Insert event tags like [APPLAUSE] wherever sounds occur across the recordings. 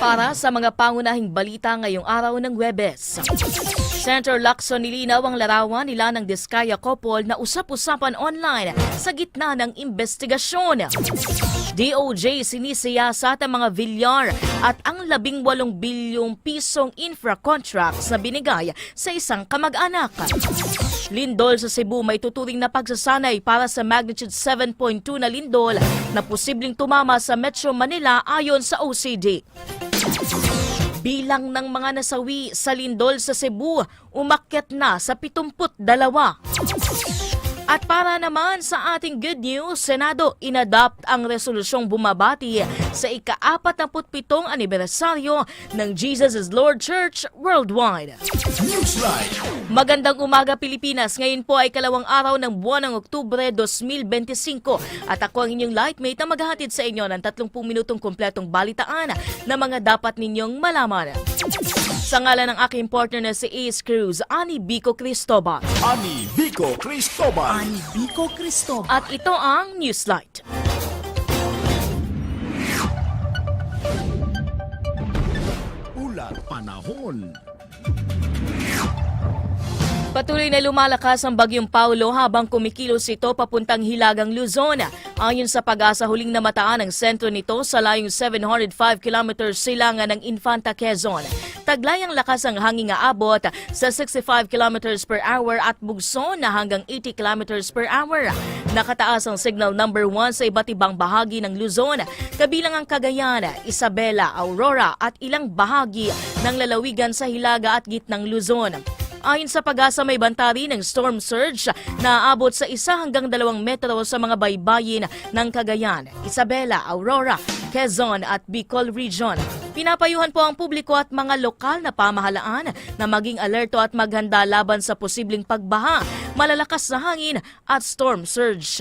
Para sa mga pangunahing balita ngayong araw ng Webes. Senator Lacson nilinaw ang larawan nila ng Diskaya couple na usap-usapan online sa gitna ng investigasyon. DOJ sinisiyasat ang mga Villar at ang 18 bilyong pisong infra contracts na binigay sa isang kamag-anak. Lindol sa Cebu may tuturing na pagsasanay para sa magnitude 7.2 na lindol na posibleng tumama sa Metro Manila ayon sa OCD. Bilang ng mga nasawi sa lindol sa Cebu, umakyat na sa 72. At para naman sa ating good news, Senado inadopt ang resolusyong bumabati sa ika-47 anibersaryo ng Jesus is Lord Church Worldwide. Magandang umaga Pilipinas. Ngayon po ay kalawang araw ng buwan ng Oktubre 2025 at ako ang inyong lightmate na maghahatid sa inyo ng 30 minutong kompletong balitaan na mga dapat ninyong malaman. Sa ngalan ng aking partner na si Ace Cruz, Ani Bico Cristobal. Ani Vico Cristobal. Ani Vico Cristobal. At ito ang Newslight. Ulat panahon. Patuloy na lumalakas ang bagyong Paulo habang kumikilos ito papuntang Hilagang Luzon. Ayon sa pag-asa huling namataan ang sentro nito sa layong 705 km silangan ng Infanta Quezon. Taglay ang lakas ang hangin nga abot sa 65 km per hour at bugso na hanggang 80 km per hour. Nakataas ang signal number 1 sa iba't ibang bahagi ng Luzon, kabilang ang Cagayan, Isabela, Aurora at ilang bahagi ng lalawigan sa Hilaga at gitnang Luzon. Ayon sa pag-asa may banta rin ng storm surge na aabot sa isa hanggang dalawang metro sa mga baybayin ng Cagayan, Isabela, Aurora, Quezon at Bicol Region. Pinapayuhan po ang publiko at mga lokal na pamahalaan na maging alerto at maghanda laban sa posibleng pagbaha, malalakas na hangin at storm surge.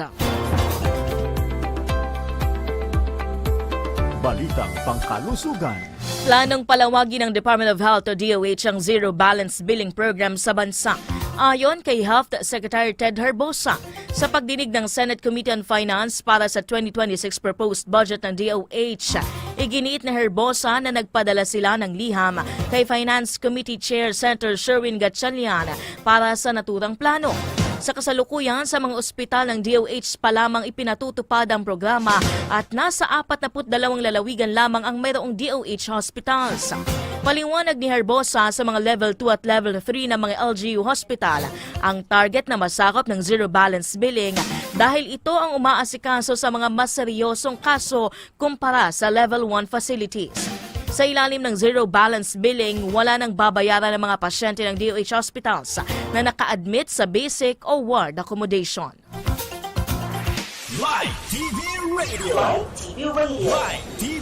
Balitang pangkalusugan. Planong palawagin ng Department of Health o DOH ang Zero Balance Billing Program sa bansa. Ayon kay Health Secretary Ted Herbosa, sa pagdinig ng Senate Committee on Finance para sa 2026 proposed budget ng DOH, iginiit ni Herbosa na nagpadala sila ng liham kay Finance Committee Chair Senator Sherwin Gatchalian para sa naturang plano. Sa kasalukuyan sa mga ospital ng DOH pa lamang ipinatutupad ang programa at nasa 42 lalawigan lamang ang mayroong DOH hospitals. Paliwanag ni Herbosa sa mga level 2 at level 3 ng mga LGU hospital ang target na masakop ng zero balance billing dahil ito ang umaasikaso sa mga mas seryosong kaso kumpara sa level 1 facilities. Sa ilalim ng zero balance billing, wala nang babayaran ng mga pasyente ng DOH hospitals na naka-admit sa basic o ward accommodation. Live TV Radio. Live TV Radio. Live TV Radio.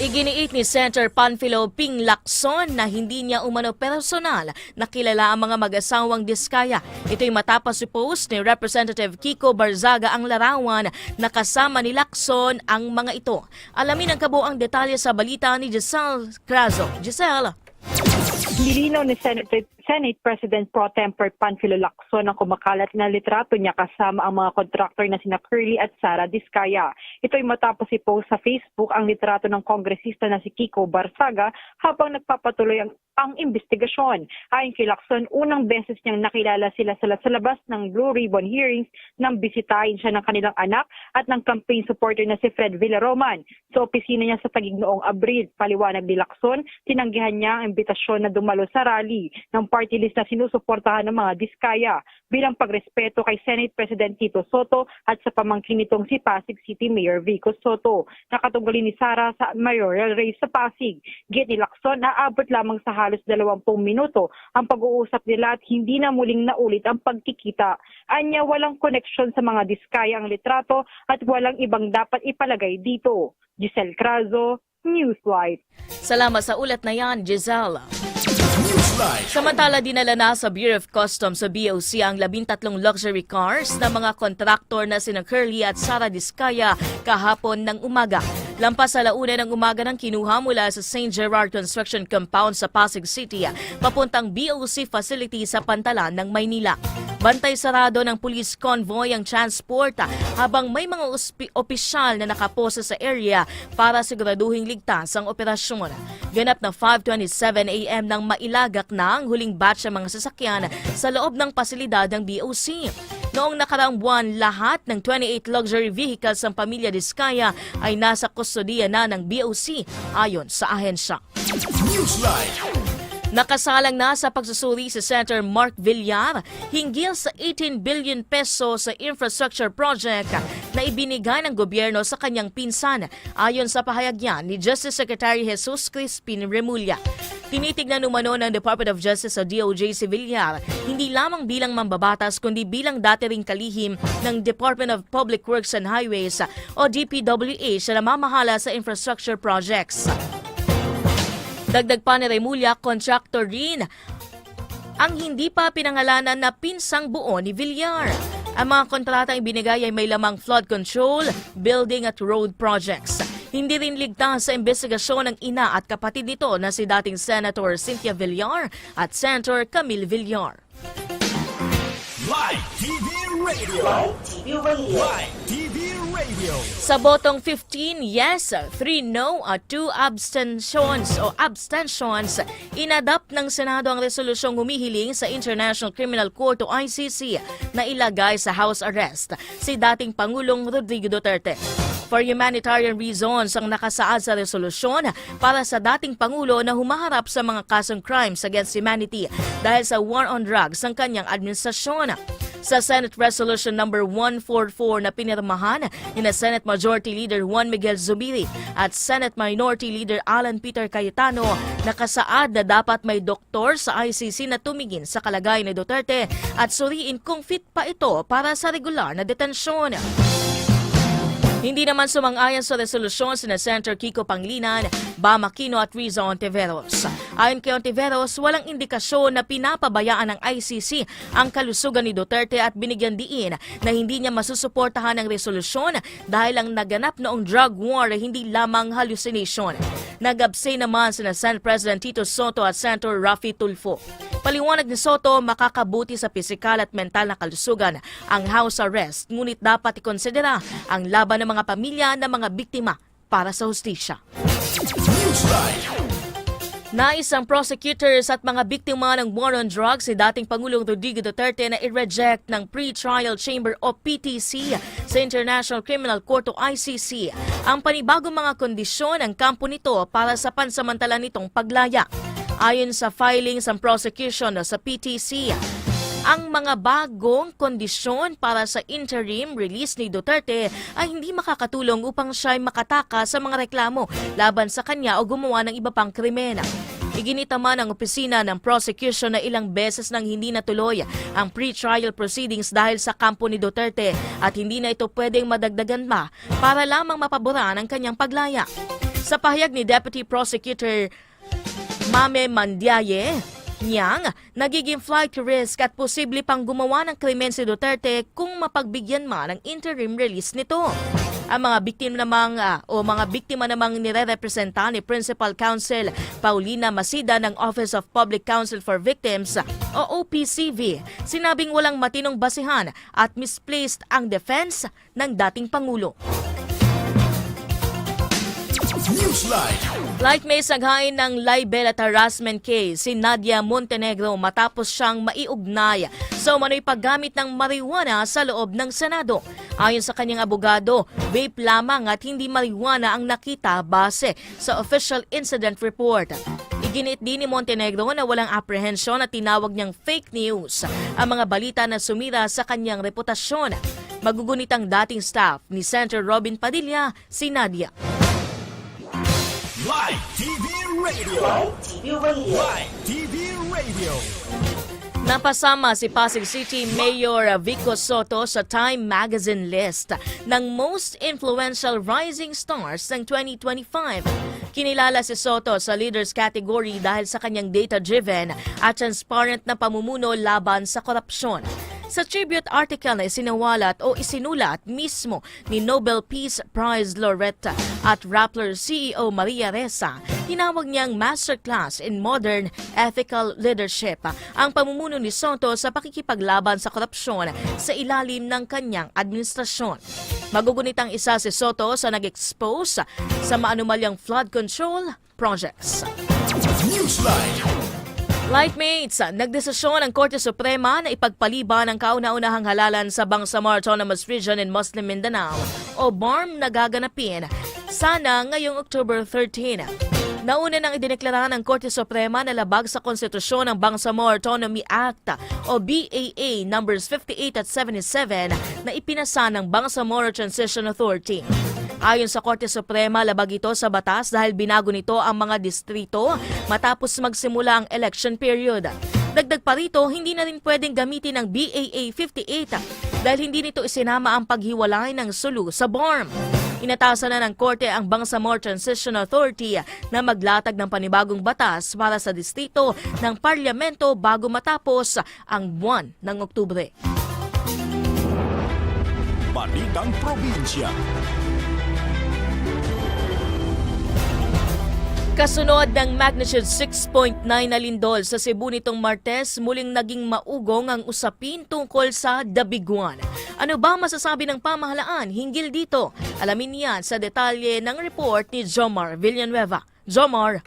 Iginiit ni Senator Panfilo Ping Lacson na hindi niya umano personal na kilala ang mga mag-asawang diskaya. Ito'y matapos i-post ni Representative Kiko Barzaga ang larawan na kasama ni Lacson ang mga ito. Alamin ang kabuang detalye sa balita ni Giselle Crazo. Giselle. Nilinaw ni Senate, Senate President Pro Tempore Panfilo Lacson ang kumakalat na litrato niya kasama ang mga kontraktor na sina Curly at Sara Diskaya. Ito ay matapos i-post sa Facebook ang litrato ng kongresista na si Kiko Barsaga habang nagpapatuloy ang, ang investigasyon. Ayon kay Lacson, unang beses niyang nakilala sila sa, sa labas ng Blue Ribbon hearings nang bisitahin siya ng kanilang anak at ng campaign supporter na si Fred Villaroman. Sa opisina niya sa Tagig noong Abril, paliwanag ni Lacson, tinanggihan niya ang imbitasyon na dumalo sa rally ng party list na sinusuportahan ng mga Diskaya bilang pagrespeto kay Senate President Tito Soto at sa pamangkin nitong si Pasig City Mayor Vico Soto. Nakatunggali ni Sara sa mayoral race sa Pasig. Git ni Lacson na abot lamang sa halos 20 minuto ang pag-uusap nila at hindi na muling naulit ang pagkikita. Anya walang koneksyon sa mga Diskaya ang litrato at walang ibang dapat ipalagay dito. Giselle Crazo, Newslight. Salamat sa ulat na yan, Giselle. Samantala, dinala na sa Bureau of Customs sa BOC ang labintatlong luxury cars ng mga kontraktor na sina Curly at Sara Diskaya kahapon ng umaga. Lampas sa launa ng umaga nang kinuha mula sa St. Gerard Construction Compound sa Pasig City papuntang BOC facility sa Pantalan ng Maynila. Bantay sarado ng police convoy ang transport habang may mga opisyal na nakaposa sa area para siguraduhing ligtas ang operasyon. Ganap na 5.27 a.m. nang mailagak na ang huling batch ng mga sasakyan sa loob ng pasilidad ng BOC. Noong nakaraang buwan, lahat ng 28 luxury vehicles ng pamilya Diskaya ay nasa kustodiya na ng BOC ayon sa ahensya. Newsline. Nakasalang na sa pagsusuri si Senator Mark Villar hinggil sa 18 billion peso sa infrastructure project na ibinigay ng gobyerno sa kanyang pinsan ayon sa pahayag niya ni Justice Secretary Jesus Crispin Remulla. Tinitignan umano ng Department of Justice sa DOJ si Villar hindi lamang bilang mambabatas kundi bilang dati ring kalihim ng Department of Public Works and Highways o DPWH na namamahala sa infrastructure projects. Dagdag pa ni Remulla, contractor rin ang hindi pa pinangalanan na pinsang buo ni Villar. Ang mga kontratang ibinigay ay may lamang flood control, building at road projects. Hindi rin ligtas sa investigasyon ng ina at kapatid nito na si dating Senator Cynthia Villar at Senator Camille Villar. Live TV Radio. Live TV Radio. Live TV Radio. Sa botong 15 yes, 3 no at 2 abstentions o abstentions, inadapt ng Senado ang resolusyong humihiling sa International Criminal Court o ICC na ilagay sa house arrest si dating Pangulong Rodrigo Duterte. For humanitarian reasons ang nakasaad sa resolusyon para sa dating Pangulo na humaharap sa mga kasong crimes against humanity dahil sa war on drugs ng kanyang administrasyon. Sa Senate Resolution number 144 na pinirmahan ni na Senate Majority Leader Juan Miguel Zubiri at Senate Minority Leader Alan Peter Cayetano, nakasaad na dapat may doktor sa ICC na tumingin sa kalagayan ni Duterte at suriin kung fit pa ito para sa regular na detensyon. Hindi naman sumang-ayon sa resolusyon sina Senator Kiko Panglinan, Bam Aquino at Riza Ontiveros. Ayon kay Ontiveros, walang indikasyon na pinapabayaan ng ICC ang kalusugan ni Duterte at binigyan diin na hindi niya masusuportahan ang resolusyon dahil ang naganap noong drug war hindi lamang hallucination. Nag-abstain naman sina Senate President Tito Soto at Senator Rafi Tulfo. Paliwanag ni Soto, makakabuti sa pisikal at mental na kalusugan ang house arrest, ngunit dapat ikonsidera ang laban ng mga pamilya ng mga biktima para sa hustisya. Newsline. Nais ang prosecutors at mga biktima ng war on drugs si dating Pangulong Rodrigo Duterte na i-reject ng Pre-Trial Chamber o PTC sa International Criminal Court o ICC ang panibagong mga kondisyon ng kampo nito para sa pansamantala nitong paglaya. Ayon sa filings ng prosecution sa PTC, ang mga bagong kondisyon para sa interim release ni Duterte ay hindi makakatulong upang siya ay makataka sa mga reklamo laban sa kanya o gumawa ng iba pang krimen. Iginita man ang opisina ng prosecution na ilang beses nang hindi natuloy ang pre-trial proceedings dahil sa kampo ni Duterte at hindi na ito pwedeng madagdagan pa para lamang mapaboran ang kanyang paglaya. Sa pahayag ni Deputy Prosecutor Mame Mandiaye, niyang nagiging flight risk at posible pang gumawa ng krimen si Duterte kung mapagbigyan man ng interim release nito. Ang mga biktima namang ah, o mga biktima namang nire-representa ni Principal Counsel Paulina Masida ng Office of Public Counsel for Victims o OPCV, sinabing walang matinong basihan at misplaced ang defense ng dating Pangulo. Newsline. Like may saghain ng libel at harassment case si Nadia Montenegro matapos siyang maiugnay sa umano'y paggamit ng marijuana sa loob ng Senado. Ayon sa kanyang abogado, vape lamang at hindi marijuana ang nakita base sa official incident report. Iginiit din ni Montenegro na walang apprehension at tinawag niyang fake news ang mga balita na sumira sa kanyang reputasyon. Magugunit ang dating staff ni Senator Robin Padilla, si Nadia. Radio. Radio. Napasama si Pasig City Mayor Vico Soto sa Time Magazine list ng Most Influential Rising Stars ng 2025. Kinilala si Soto sa leaders category dahil sa kanyang data-driven at transparent na pamumuno laban sa korupsyon. Sa tribute article na isinawalat o isinulat mismo ni Nobel Peace Prize laureate at Rappler CEO Maria Ressa, tinawag niyang masterclass in modern ethical leadership ang pamumuno ni Soto sa pakikipaglaban sa korupsyon sa ilalim ng kanyang administrasyon. Magugunit ang isa si Soto sa nag-expose sa maanumalyang flood control projects. Newsline. Lightmates, nagdesisyon ang Korte Suprema na ipagpaliban ang kauna-unahang halalan sa Bangsamoro Autonomous Region in Muslim Mindanao o BARM na gaganapin sana ngayong October 13. Nauna nang idineklara ng Korte Suprema na labag sa konstitusyon ng Bangsamoro Autonomy Act o BAA numbers 58 at 77 na ipinasa ng Bangsamoro Transition Authority. Ayon sa Korte Suprema, labag ito sa batas dahil binago nito ang mga distrito matapos magsimula ang election period. Dagdag pa rito, hindi na rin pwedeng gamitin ang BAA 58 dahil hindi nito isinama ang paghiwalay ng sulu sa BARM. Inatasan na ng Korte ang Bangsamoro Transition Authority na maglatag ng panibagong batas para sa distrito ng parlamento bago matapos ang buwan ng Oktubre. Balitang Probinsya. Kasunod ng magnitude 6.9 na lindol sa Cebu nitong Martes, muling naging maugong ang usapin tungkol sa Dabiguan. Ano ba masasabi ng pamahalaan hinggil dito? Alamin niyan sa detalye ng report ni Jomar Villanueva. Jomar,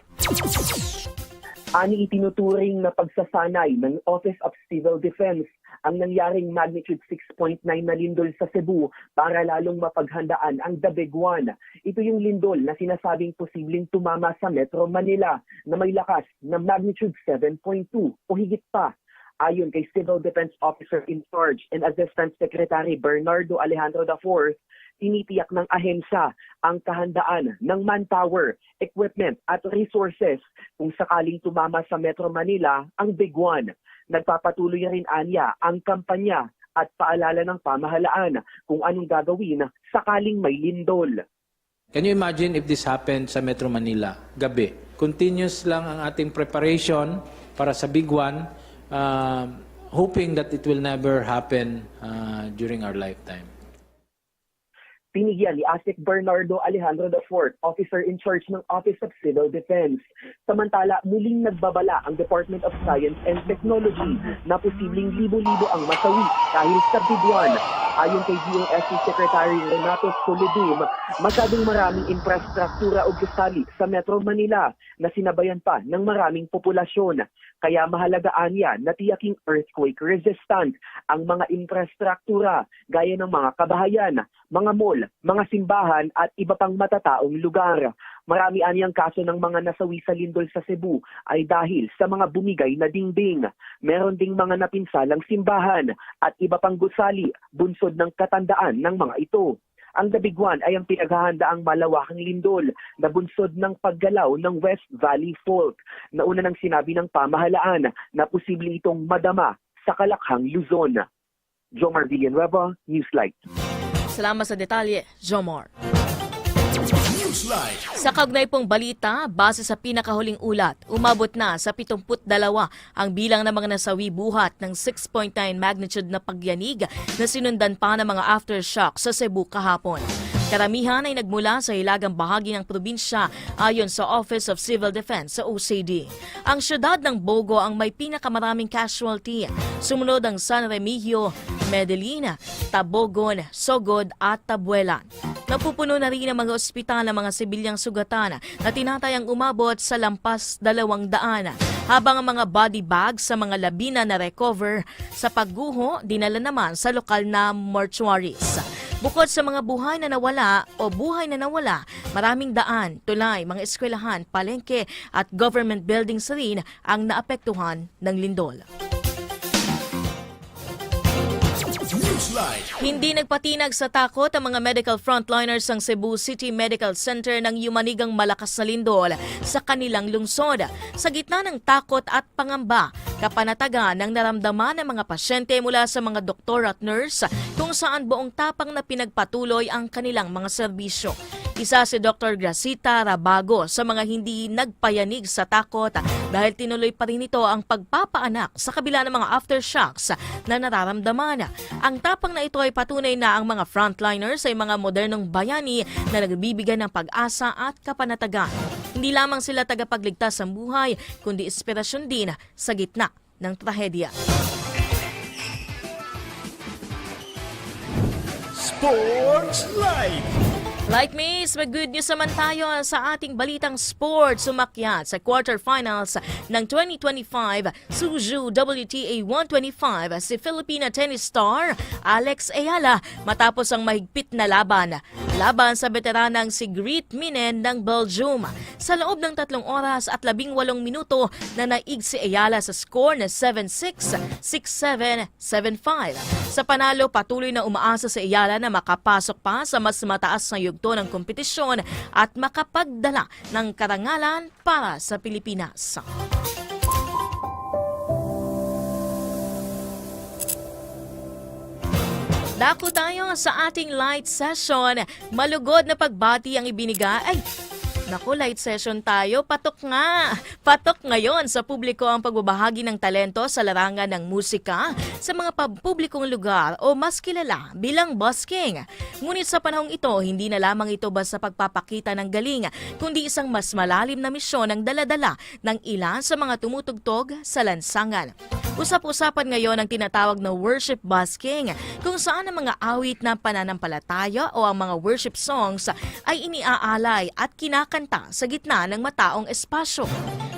Ani itinuturing na pagsasanay ng Office of Civil Defense ang nangyaring magnitude 6.9 na lindol sa Cebu para lalong mapaghandaan ang Dabiguan. Ito yung lindol na sinasabing posibleng tumama sa Metro Manila na may lakas na magnitude 7.2 o higit pa. Ayon kay Civil Defense Officer in Charge and Assistant Secretary Bernardo Alejandro IV, tinitiyak ng ahensya ang kahandaan ng manpower, equipment at resources kung sakaling tumama sa Metro Manila ang Big One. Nagpapatuloy rin anya ang kampanya at paalala ng pamahalaan kung anong gagawin sakaling may lindol. Can you imagine if this happened sa Metro Manila, gabi? Continuous lang ang ating preparation para sa big one, uh, hoping that it will never happen uh, during our lifetime. Pinigyan ni ASIC Bernardo Alejandro IV, Officer in Charge ng Office of Civil Defense. Samantala, muling nagbabala ang Department of Science and Technology na posibleng libo-libo ang masawi dahil sa biguan. Ayon kay DOST Secretary Renato Solidum, masyadong maraming infrastruktura o gusali sa Metro Manila na sinabayan pa ng maraming populasyon. Kaya mahalagaan niya na tiyaking earthquake resistant ang mga infrastruktura gaya ng mga kabahayan, mga mall, mga simbahan at iba pang matataong lugar. Marami anyang kaso ng mga nasawi sa lindol sa Cebu ay dahil sa mga bumigay na dingding. Meron ding mga napinsalang simbahan at iba pang gusali bunsod ng katandaan ng mga ito. Ang Dabiguan ay ang pinaghahandaang malawakang lindol na bunsod ng paggalaw ng West Valley Fault. Nauna nang sinabi ng pamahalaan na posible itong madama sa Kalakhang, Luzon. Jomar Villanueva, Newslight. Salamat sa detalye, Jomar. Sa kaugnay pong balita, base sa pinakahuling ulat, umabot na sa 72 ang bilang ng mga nasawi buhat ng 6.9 magnitude na pagyanig na sinundan pa ng mga aftershock sa Cebu kahapon. Karamihan ay nagmula sa hilagang bahagi ng probinsya ayon sa Office of Civil Defense sa OCD. Ang syudad ng Bogo ang may pinakamaraming casualty. Sumunod ang San Remigio, Medellin, Tabogon, Sogod at Tabuelan. Napupuno na rin ang mga ospital ng mga sibilyang sugatan na tinatayang umabot sa lampas dalawang daan. Habang ang mga body bags sa mga labina na recover sa pagguho, dinala naman sa lokal na mortuaries. Bukod sa mga buhay na nawala o buhay na nawala, maraming daan, tulay, mga eskwelahan, palengke at government buildings rin ang naapektuhan ng lindol. Newsline. Hindi nagpatinag sa takot ang mga medical frontliners ng Cebu City Medical Center ng yumanigang malakas na lindol sa kanilang lungsod. Sa gitna ng takot at pangamba, kapanatagan ng naramdaman ng mga pasyente mula sa mga doktor at nurse kung saan buong tapang na pinagpatuloy ang kanilang mga serbisyo. Isa si Dr. Gracita Rabago sa mga hindi nagpayanig sa takot dahil tinuloy pa rin ito ang pagpapaanak sa kabila ng mga aftershocks na nararamdaman. Ang tapang na ito ay patunay na ang mga frontliners ay mga modernong bayani na nagbibigay ng pag-asa at kapanatagan. Hindi lamang sila tagapagligtas ng buhay, kundi inspirasyon din sa gitna ng trahedya. Sports Live. Like Miss, may good news naman tayo sa ating balitang sports. Sumakyat sa quarterfinals ng 2025 Suzu WTA 125 si Filipina tennis star Alex Ayala matapos ang mahigpit na laban. Laban sa veteranang si Greet Minen ng Belgium. Sa loob ng tatlong oras at labing walong minuto na naig si Ayala sa score na 7-6, 6-7, 7-5. Sa panalo, patuloy na umaasa si Ayala na makapasok pa sa mas mataas na yugto ng kompetisyon at makapagdala ng karangalan para sa Pilipinas. Dako tayo sa ating light session. Malugod na pagbati ang ibinigay. Ay, Naku, light session tayo. Patok nga. Patok ngayon sa publiko ang pagbabahagi ng talento sa larangan ng musika sa mga publikong lugar o mas kilala bilang busking. Ngunit sa panahong ito, hindi na lamang ito basta pagpapakita ng galing, kundi isang mas malalim na misyon ang daladala ng ilan sa mga tumutugtog sa lansangan. Usap-usapan ngayon ang tinatawag na worship busking, kung saan ang mga awit na pananampalataya o ang mga worship songs ay iniaalay at kinakanta sa gitna ng mataong espasyo.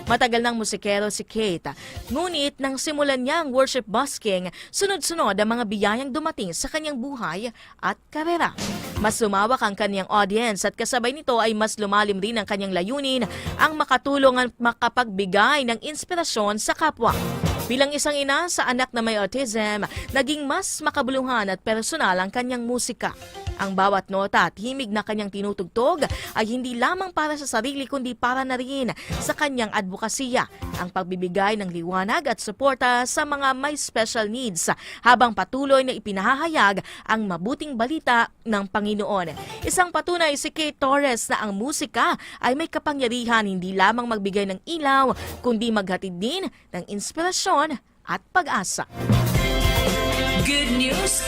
Matagal ng musikero si Kate, ngunit nang simulan niya ang worship busking, sunod-sunod ang mga biyayang dumating sa kanyang buhay at karera. Mas lumawak ang kanyang audience at kasabay nito ay mas lumalim rin ang kanyang layunin ang makatulong at makapagbigay ng inspirasyon sa kapwa. Bilang isang ina sa anak na may autism, naging mas makabuluhan at personal ang kanyang musika. Ang bawat nota at himig na kanyang tinutugtog ay hindi lamang para sa sarili kundi para na rin sa kanyang advokasya, ang pagbibigay ng liwanag at suporta sa mga may special needs habang patuloy na ipinahahayag ang mabuting balita ng Panginoon. Isang patunay si Kate Torres na ang musika ay may kapangyarihan hindi lamang magbigay ng ilaw kundi maghatid din ng inspirasyon at pag-asa. Good news,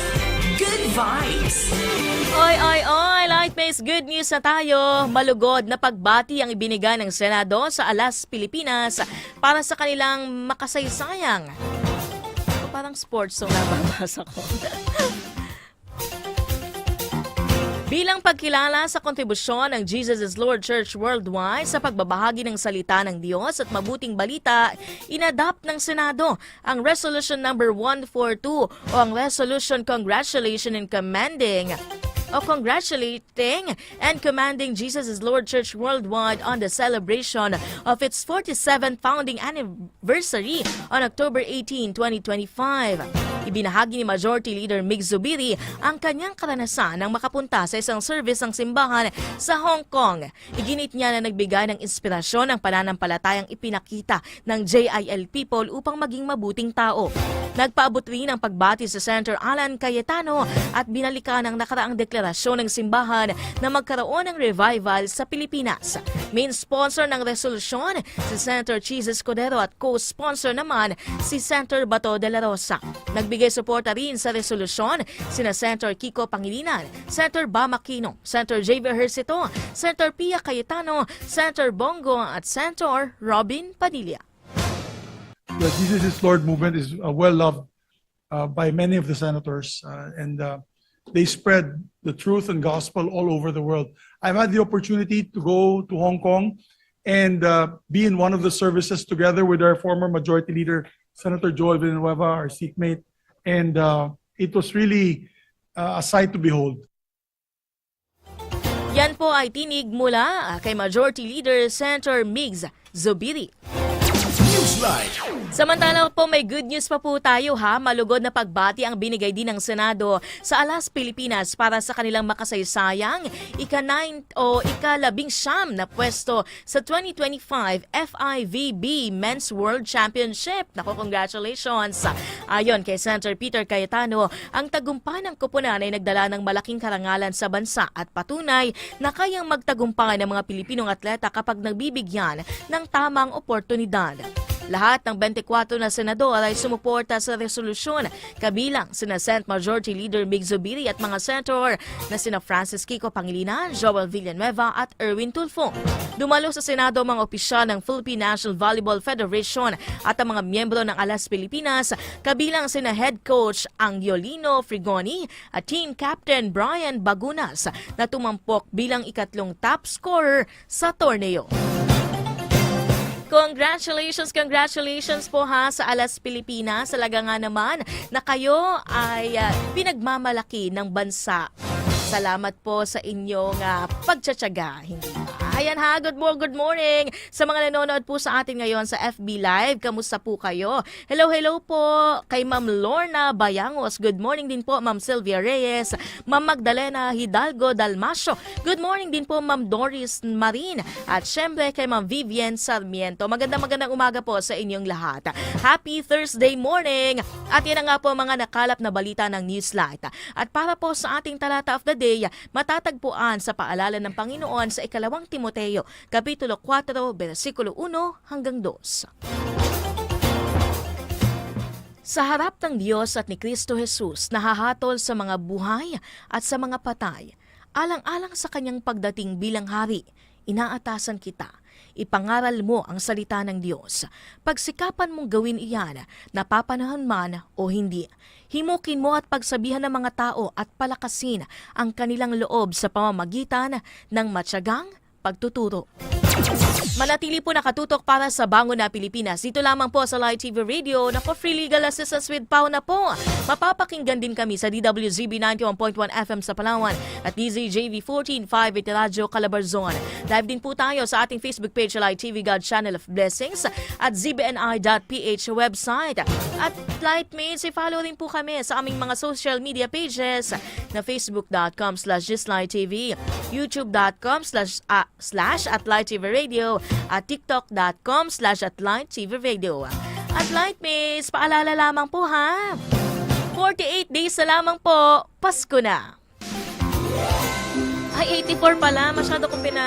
good vibes. Oy, oy, oy! Lightmates, good news na tayo. Malugod na pagbati ang ibinigay ng Senado sa Alas, Pilipinas para sa kanilang makasaysayang. Ako parang sports song nababasa ko. [LAUGHS] Bilang pagkilala sa kontribusyon ng Jesus is Lord Church Worldwide sa pagbabahagi ng salita ng Diyos at mabuting balita, inadapt ng Senado ang Resolution number 142 o ang Resolution Congratulation and Commending o congratulating and commending Jesus is Lord Church Worldwide on the celebration of its 47th founding anniversary on October 18, 2025. Ibinahagi ni Majority Leader Mig Zubiri ang kanyang karanasan nang makapunta sa isang service ng simbahan sa Hong Kong. Iginit niya na nagbigay ng inspirasyon ang pananampalatayang ipinakita ng JIL people upang maging mabuting tao. Nagpaabot rin ang pagbati sa Senator Alan Cayetano at binalikan ang nakaraang deklarasyon ng simbahan na magkaroon ng revival sa Pilipinas. Main sponsor ng resolusyon si Senator Cheese Escudero at co-sponsor naman si Senator Bato de la Rosa. Nagbigay suporta rin sa resolusyon sina Senator Kiko Pangilinan, Senator Bam Aquino, Senator Javier Hercito, Senator Pia Cayetano, Senator Bongo at Senator Robin Padilla. The Jesus is Lord movement is uh, well loved uh, by many of the senators, uh, and uh, they spread the truth and gospel all over the world. I've had the opportunity to go to Hong Kong and uh, be in one of the services together with our former Majority Leader, Senator Joel Villanueva, our seatmate, and it was really a sight to behold. Yan po ay tinig mula kay Majority Leader Senator Migs Zubiri. Newsline. Samantala po may good news pa po tayo ha. Malugod na pagbati ang binigay din ng Senado sa Alas Pilipinas para sa kanilang makasaysayang ika-9 o ika-labing siyam na pwesto sa 2025 FIVB Men's World Championship. Nako, congratulations! Ayon kay Senator Peter Cayetano, ang tagumpay ng kupunan ay nagdala ng malaking karangalan sa bansa at patunay na kayang magtagumpay ng mga Pilipinong atleta kapag nagbibigyan ng tamang oportunidad. Lahat ng 24 na senador ay sumuporta sa resolusyon, kabilang sina Senate Majority Leader Mig Zubiri at mga senator na sina Francis Kiko Pangilinan, Joel Villanueva at Erwin Tulfo. Dumalo sa Senado mga opisyal ng Philippine National Volleyball Federation at ang mga miyembro ng Alas Pilipinas, kabilang sina Head Coach Angiolino Frigoni at Team Captain Brian Bagunas na tumampok bilang ikatlong top scorer sa torneo. Congratulations, congratulations po ha sa Alas Pilipinas. Talaga nga naman na kayo ay ah, pinagmamalaki ng bansa. Salamat po sa inyong uh, pagtsatsaga. Hindi? Ayan ha, good morning, good morning sa mga nanonood po sa atin ngayon sa FB Live. Kamusta po kayo? Hello, hello po kay Ma'am Lorna Bayangos. Good morning din po Ma'am Sylvia Reyes, Ma'am Magdalena Hidalgo Dalmasio. Good morning din po Ma'am Doris Marin at syempre kay Ma'am Vivian Sarmiento. Magandang magandang umaga po sa inyong lahat. Happy Thursday morning! At yan na nga po mga nakalap na balita ng Newslight. At para po sa ating talata of the day, matatagpuan sa paalala ng Panginoon sa ikalawang Timoteo, Kapitulo 4, versikulo 1 hanggang 2. Sa harap ng Diyos at ni Kristo Jesus, nahahatol sa mga buhay at sa mga patay, alang-alang sa kanyang pagdating bilang hari, inaatasan kita. Ipangaral mo ang salita ng Diyos. Pagsikapan mong gawin iyan, napapanahon man o hindi. Himukin mo at pagsabihan ng mga tao at palakasin ang kanilang loob sa pamamagitan ng matyagang pagtuturo. Manatili po nakatutok para sa Bango na Pilipinas. Dito lamang po sa Live TV Radio na for free legal assistance with Pau na po. Mapapakinggan din kami sa DWZB 91.1 FM sa Palawan at DZJV 14.5 at Radyo Calabarzon. Live din po tayo sa ating Facebook page Live TV God Channel of Blessings at zbni.ph website. At Lightmates, i-follow rin po kami sa aming mga social media pages na facebook.com slash youtube.com slash ah, slash at Light TV Radio at tiktok.com slash at Light TV Radio. At Lightmates, paalala lamang po ha. 48 days na lamang po, Pasko na. Ay, 84 pala. Masyado kong pina...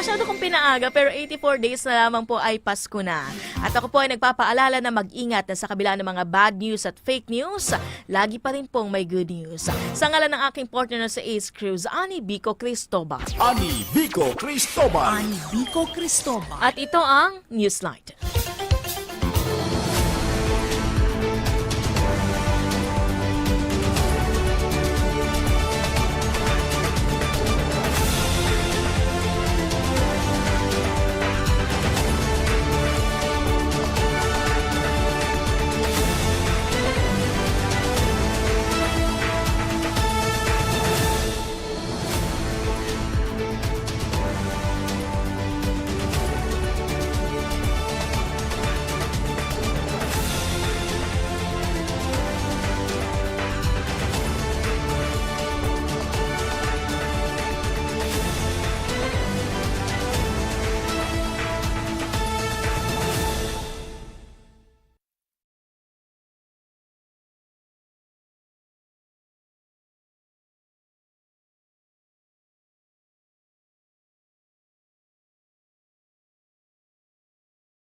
Masyado kong pinaaga pero 84 days na lamang po ay Pasko na. At ako po ay nagpapaalala na mag-ingat na sa kabila ng mga bad news at fake news, lagi pa rin pong may good news. Sa ngalan ng aking partner na sa Ace Cruise, Ani Bico Cristobal. Ani Vico Cristobal. Ani Vico Cristobal. At ito ang Newslight.